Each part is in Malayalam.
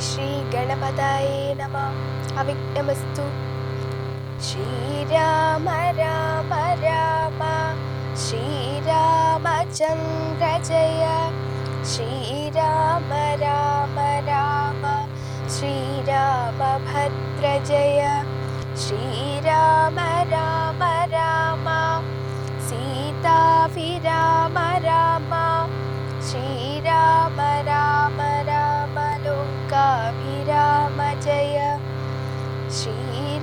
ശ്രീ ഗണപതയേ നമ. അവിഘ്നമസ്തു. ശ്രീരാമ രാമ രാമ. ശ്രീരാമചന്ദ്ര ജയ. ശ്രീരാമ രാമ രാമ. ശ്രീരാമഭദ്ര ജയ. ശ്രീരാമ രാമ രാമ. സീതാഭിരാമ രാമ. ശ്രീരാമ രാമ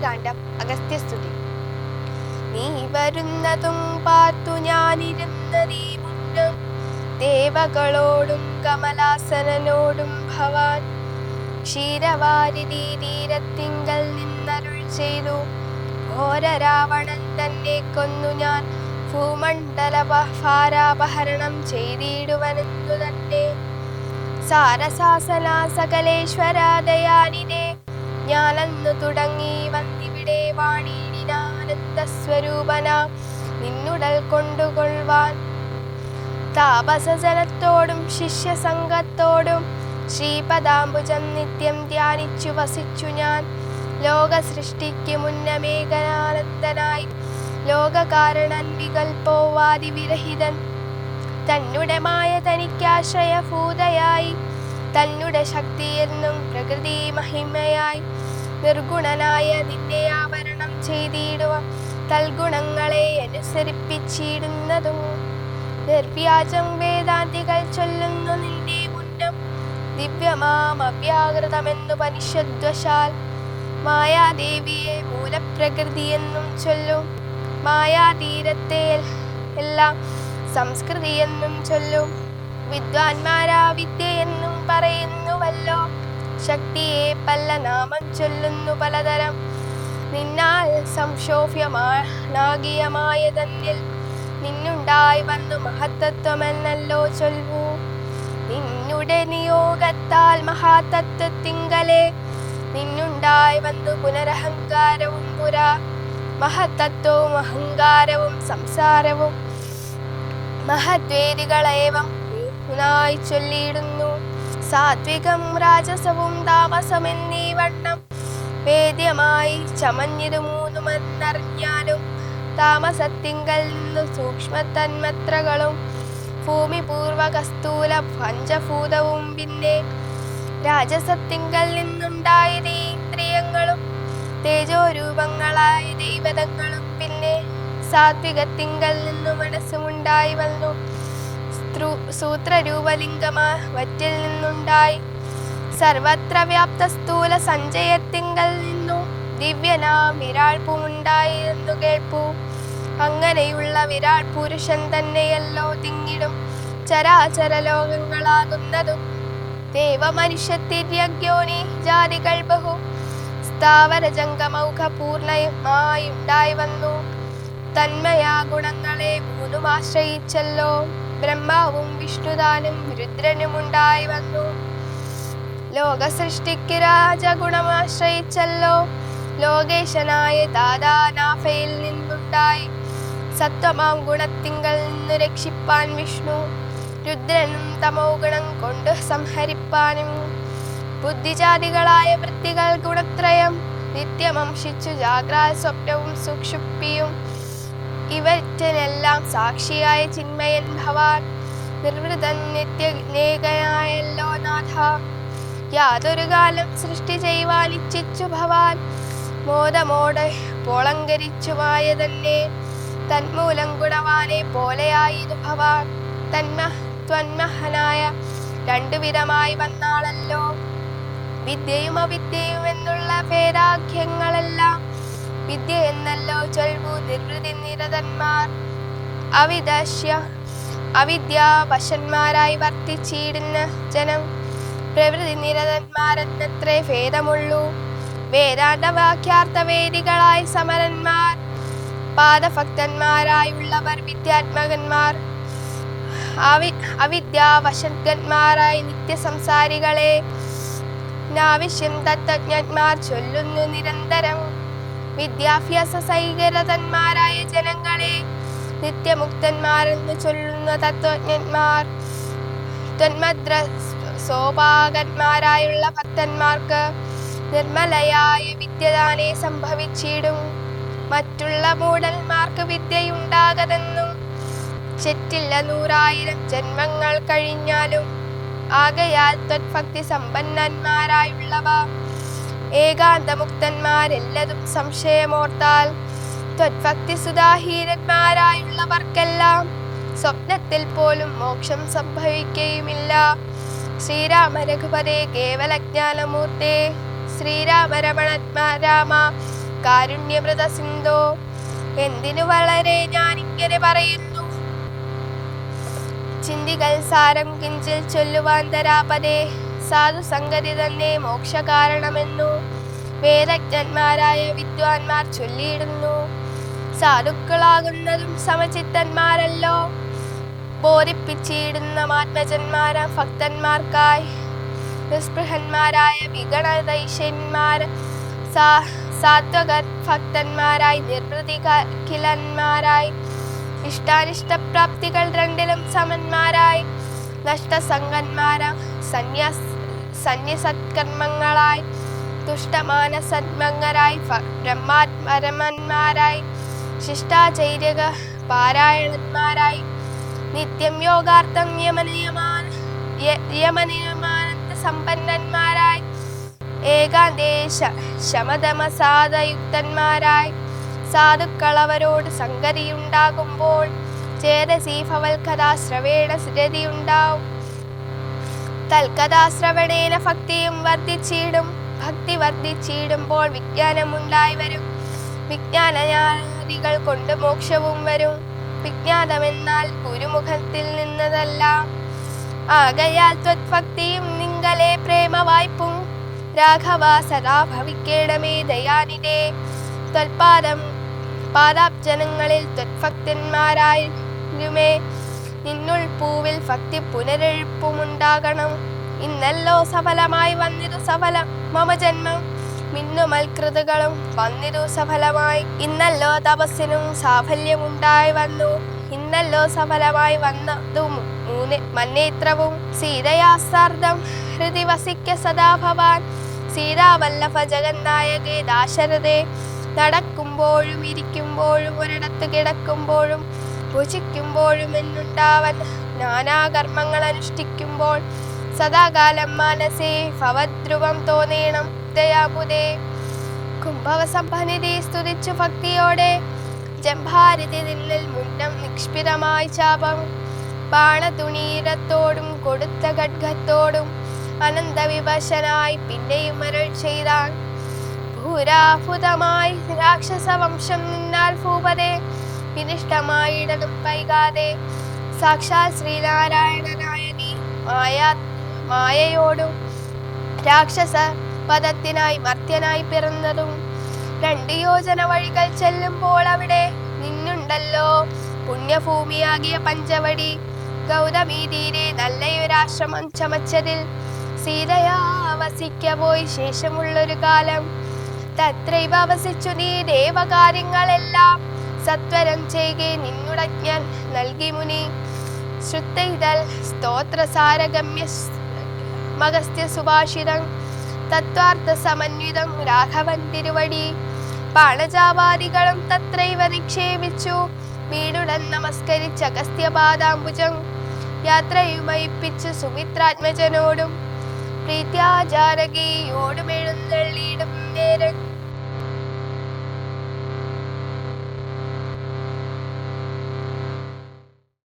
ആരണ്യകാന്ഡം അഗസ്ത്യസ്തുതി നീ വരുന്നതും പാർത്തു ഞാനിരുന്നതീ മുന്നും. ദേവകളോടും കമലാസനോടും ഭവാൻ. ക്ഷീരവാരിധി തീരത്തിങ്കൽ നിന്നരുൾ ചെയ്തു. ഘോര രാവണൻ തന്നെ കൊന്നു ഞാൻ. ഭൂമണ്ഡല ഭാരാപഹരണം ചെയ്തിടുവനെന്നു തന്നെ. സാരസാസന സകലേശ്വരാദയാനിനെ ഞാനന്നു തുടങ്ങി വന്നിവിടെ വാണിയിടിനാനന്ദ സ്വരൂപന നിന്നുടൽ കൊണ്ടുകൊള്ളുവാൻ താപസജനത്തോടും ശിഷ്യസംഘത്തോടും ശ്രീപദാംബുജം നിത്യം ധ്യാനിച്ചു വസിച്ചു ഞാൻ. ലോക സൃഷ്ടിക്ക് മുന്നമേകനാനന്ദനായി ലോകകാരണൻ വികൽപ്പോവാദി വിരഹിതൻ തന്നെ മായ തനിക്കാശ്രയഭൂതയായി. തന്നെ ശക്തിയെന്നും പ്രകൃതി മഹിമയായി. നിർഗുണനായ നിന്നെ ആവരണം ചെയ്തിടുക തൽഗുണങ്ങളെ അനുസരിപ്പിച്ചിടുന്നതും നിർവ്യാജം വേദാന്തികൾ ചൊല്ലുന്നു നിന്റെ മുന്നം. ദിവ്യമാം അവ്യാകൃതമെന്നു പരിശദ്വശാൽ മായാദേവിയെ മൂലപ്രകൃതിയെന്നും ചൊല്ലും. മായാതീരത്തെ എല്ലാം സംസ്കൃതി എന്നും ചൊല്ലും. വിദ്വാൻമാരാ വിദ്യ എന്നും പറയുന്നുവല്ലോ ശക്തിയെ പല നാമം ചൊല്ലുന്നു പലതരം. നിന്നാൽ സംശോഭ്യമാകിയമായ തന്നിൽ നിന്നുണ്ടായി വന്നു മഹത്തത്വമെന്നല്ലോ ചൊല്ലൂ നിന്നുടെ നിയോഗത്താൽ മഹാതത്വത്തിങ്കലെ നിന്നുണ്ടായി വന്നു പുനരഹങ്കാരവും പുര. മഹത്തത്വവും അഹങ്കാരവും സംസാരവും മഹദ്വേദികളേവം ചൊല്ലിയിടുന്നു. സാത്വികം രാജസവും താമസമെന്നീ വണ്ണം വേദ്യമായി ചമഞ്ഞിരു മൂന്നുമെന്നറിഞ്ഞാലും താമസത്തിങ്കൽ നിന്ന് സൂക്ഷ്മതന്മത്രകളും ഭൂമി പൂർവകസ്തൂല പഞ്ചഭൂതവും പിന്നെ രാജസത്തിങ്കൽ നിന്നുണ്ടായത് ഇന്ദ്രിയങ്ങളും തേജോരൂപങ്ങളായ ദൈവതങ്ങളും പിന്നെ സാത്വികത്തിങ്കൽ നിന്നു മനസ്സുമുണ്ടായി വന്നു. സൂത്രരൂപലിംഗമാ വറ്റിൽ നിന്നുണ്ടായി. സർവത്ര വ്യാപ്ത സ്ഥൂല സഞ്ചയത്തിങ്കൽ നിന്നു ദിവ്യനാം വിരാൾപ്പുമുണ്ടായി എന്നു കേൾപ്പു. അങ്ങനെയുള്ള വിരാൾ പുരുഷൻ തന്നെയല്ലോ തിങ്ങിടും ചരാചര ലോകങ്ങളാകുന്നതും ദേവമനുഷ്യത്തിര്യജ്ഞോനി ജാതികൾ ബഹു. സ്ഥാവര ജംഗമൗഖ പൂർണമായുണ്ടായി വന്നു. തന്മയാ ഗുണങ്ങളെ മൂന്നും ആശ്രയിച്ചല്ലോ. ബ്രഹ്മാവും വിഷ്ണുദാനും രുദ്രനുമുണ്ടായി വന്നു. ലോക സൃഷ്ടിക്ക് രാജഗുണമാശ്രയിച്ചല്ലോ. ലോകേശനായ ദാദാനാഫയിൽ നിന്നുണ്ടായി. സത്വമാം ഗുണത്തിങ്കൽ നിന്നു രക്ഷിപ്പാൻ വിഷ്ണു. രുദ്രനും തമോ ഗുണം കൊണ്ട് സംഹരിപ്പാനും. ബുദ്ധിജാതികളായ വൃത്തികൾ ഗുണത്രയം. നിത്യമംശിച്ചു ജാഗ്രാ സ്വപ്നവും സുക്ഷുപ്തിയും ഇവറ്റിനെല്ലാം സാക്ഷിയായ ചിന്മയൻ ഭവാൻ നിർവൃതൻ നിത്യനേകനായല്ലോ നാഥ. യാതൊരു കാലം സൃഷ്ടി ചെയ്യുവാൻ ഇച്ഛിച്ചു ഭവാൻ മോദമോടെ പോളങ്കരിച്ചുമായ തന്നെ തന്മൂലം ഗുണവാനെ പോലെയായിരു ഭവാൻ തന്മ ത്വന്മഹനായ രണ്ടുവിധമായി വന്നാളല്ലോ. വിദ്യയും അവിദ്യയും എന്നുള്ള ഭേദാഖ്യങ്ങളെല്ലാം വിദ്യ എന്നല്ലോ ചൊൽവു നിർവൃതി നിരതന്മാർ. അവിദശ്യ അവിദ്യാവശന്മാരായി വർത്തിച്ചിടുന്ന ജനം പ്രവൃതി നിരതന്മാരെന്നത്രേ ഭേദമുള്ളൂ. വേദാന്ത വാക്യാർത്ഥ വേദികളായി സമരന്മാർ പാദഭക്തന്മാരായുള്ളവർ വിദ്യാത്മകന്മാർ അവി അവിദ്യാവശങ്കന്മാരായി നിത്യസംസാരികളെ നാവശ്യം തത്വജ്ഞന്മാർ ചൊല്ലുന്നു നിരന്തരം. വിദ്യാഭ്യാസ സൈകരതന്മാരായ ജനങ്ങളെ നിത്യമുക്തന്മാരെന്ന് ചൊല്ലുന്ന തത്വജ്ഞന്മാർ തന്മദ്ര സോപാകന്മാരായുള്ള ഭക്തന്മാർക്ക് നിർമ്മലയായ വിദ്യദാനെ സംഭവിച്ചിടും. മറ്റുള്ള മൂടന്മാർക്ക് വിദ്യയുണ്ടാകതെന്നും ചെറ്റില്ല നൂറായിരം ജന്മങ്ങൾ കഴിഞ്ഞാലും ആകയാൽ ത്വത്ഭക്തി സമ്പന്നന്മാരായുള്ളവ ഏകാന്തമുക്തന്മാരെല്ലതും സംശയമോർത്താൽ ത്വത്ഭക്തിസുധാഹീനന്മാരായുള്ളവർക്കെല്ലാം സ്വപ്നത്തിൽ പോലും മോക്ഷം സംഭവിക്കുകയുമില്ല. ശ്രീരാമ രഘുപതേ കേവലജ്ഞാനമൂർത്തേ ശ്രീരാമരമണത്മാ രാമ കാരുണ്യമൃത സിന്ധോ എന്തിനു വളരെ ഞാൻ ഇങ്ങനെ പറയുന്നു? ചിന്തികൾ സാരം കിഞ്ചിൽ ചൊല്ലുവാൻ തരാപതേ സാധു സംഗതി തന്നെ മോക്ഷകാരണമെന്നു. വേദജ്ഞന്മാരായ വിദ്വാൻമാർ ചൊല്ലിയിടുന്നു. സാധുക്കളാകുന്നതും സമചിത്തന്മാരല്ലോ. ബോധിപ്പിച്ചിടുന്ന ആത്മജന്മാര ഭക്തന്മാർക്കായി. നിസ്പൃഹന്മാരായ വിഗണതൈശന്മാർ സാ സാത്വക ഭക്തന്മാരായി നിർവൃതികിലന്മാരായി ഇഷ്ടാനിഷ്ടപ്രാപ്തികൾ രണ്ടിലും സമന്മാരായി നഷ്ടസംഗന്മാര സന്യാസ് സന്യസത്കർമ്മങ്ങളായി തുഷ്ടമാനസന്മങ്ങരായി ബ്രഹ്മാത്മരമന്മാരായി ശിഷ്ടാചൈര്യക പാരായണന്മാരായി നിത്യം യോഗാർത്ഥം യമനിയമാന യമനിയമാനന്ദ സമ്പന്നന്മാരായി ഏകാന്തേശ ശമതമസാദയുക്തന്മാരായി സാധുക്കളവരോട് സംഗതിയുണ്ടാകുമ്പോൾ ചേതസി ഭവൽക്കഥാശ്രവേണ രതിയുണ്ടാവും തൽക്കഥാശ്രവണേന ഭക്തിയും വർദ്ധിച്ചിടും. ഭക്തി വർദ്ധിച്ചിടുമ്പോൾ വിജ്ഞാനമുണ്ടായി വരും വിജ്ഞാനജ്ഞാനികൾ കൊണ്ട് മോക്ഷവും വരും. വിജ്ഞാനമെന്നാൽ ഗുരുമുഖത്തിൽ നിന്നതല്ല. ആകയാൽ ത്വത്ഭക്തിയും നിങ്ങളെ പ്രേമ വായ്പും രാഘവ സദാ ഭവിക്കേണമേ ദയാനിതേ ത്വൽപാദം പാദാബ്ജനങ്ങളിൽ ത്വത്ഭക്തന്മാരായിരുമേ നിന്നുൾ പൂവിൽ ഭക്തി പുനരെഴുപ്പുമുണ്ടാകണം. ഇന്നല്ലോ സഫലമായി വന്നിരു സഫലം മമ ജന്മം. മിന്നുമൽകൃതകളും വന്നിരു സഫലമായി. ഇന്നല്ലോ തപസ്സിനും സാഫല്യമുണ്ടായി വന്നു. ഇന്നല്ലോ സഫലമായി വന്നതും മൂന്ന് മന്നേത്രവും. സീതയാസാർദ്ധം ഹൃദി വസിക്ക സദാ ഭവാൻ. സീതാവല്ലഭ ജഗന്നായകേ ദാശരഥേ. നടക്കുമ്പോഴും ഇരിക്കുമ്പോഴും ഒരിടത്ത് കിടക്കുമ്പോഴും ഭുജിക്കുമ്പോഴും എന്നുണ്ടാവൻ നാനാകർമ്മങ്ങൾ അനുഷ്ഠിക്കുമ്പോൾ സദാകാലം മനസ്സേ ഭവദ്രുവം തോന്നേണം. ദയാബുദേ. കുംഭവസംഭനിധി സ്തുതിച്ചു ഭക്തിയോടെ ജംഭാരിതി നിന്നിൽ മുന്നം നിക്ഷ്പിതമായി ചാപം. ബാണതുണീരത്തോടും കൊടുത്ത ഖഡ്ഗത്തോടും അനന്തവിവശനായി പിന്നെയും മരൾ ചെയ്താൻ. ഭൂരാഭുതമായി രാക്ഷസവംശം നിന്നാൽ ഭൂപതേ. വിനിഷ്ടമായിടതും വൈകാതെ. സാക്ഷാൽ ശ്രീനാരായണനായ നീ മായാ മായയോടും രാക്ഷസ പദത്തിനായി മർത്യനായി പിറന്നതും രണ്ട് യോജന വഴികൾ ചെല്ലുമ്പോൾ അവിടെ നിന്നുണ്ടല്ലോ. പുണ്യഭൂമിയാകിയ പഞ്ചവടി ഗൗതമി നല്ലയൊരാശ്രമം ചമച്ചതിൽ സീതയാ വസിക്ക പോയി. ശേഷമുള്ളൊരു കാലം തത്രൈവ വസിച്ചു നീ ദേവകാര്യങ്ങളെല്ലാം സത്വരം ചെയ്കെ നിന്നുടജ്ഞൻ നൽകി മുനി. ശ്രുത്തൈതൽ സ്തോത്രസാരഗമ്യ മഗസ്ത്യ സുഭാഷിതം തത്വാർത്ഥ സമന്വിതം രാഘവൻ തിരുവടി. പാണജാവാദികളും തത്രൈവ നിക്ഷേപിച്ചു. വീടുടൻ നമസ്കരിച്ച അഗസ്ത്യപാദാംബുജം യാത്രയുമയിപ്പിച്ച് സുമിത്രാത്മജനോടും പ്രീത്യാചാരകിയോടും എഴുന്നള്ളിയിടും നേരം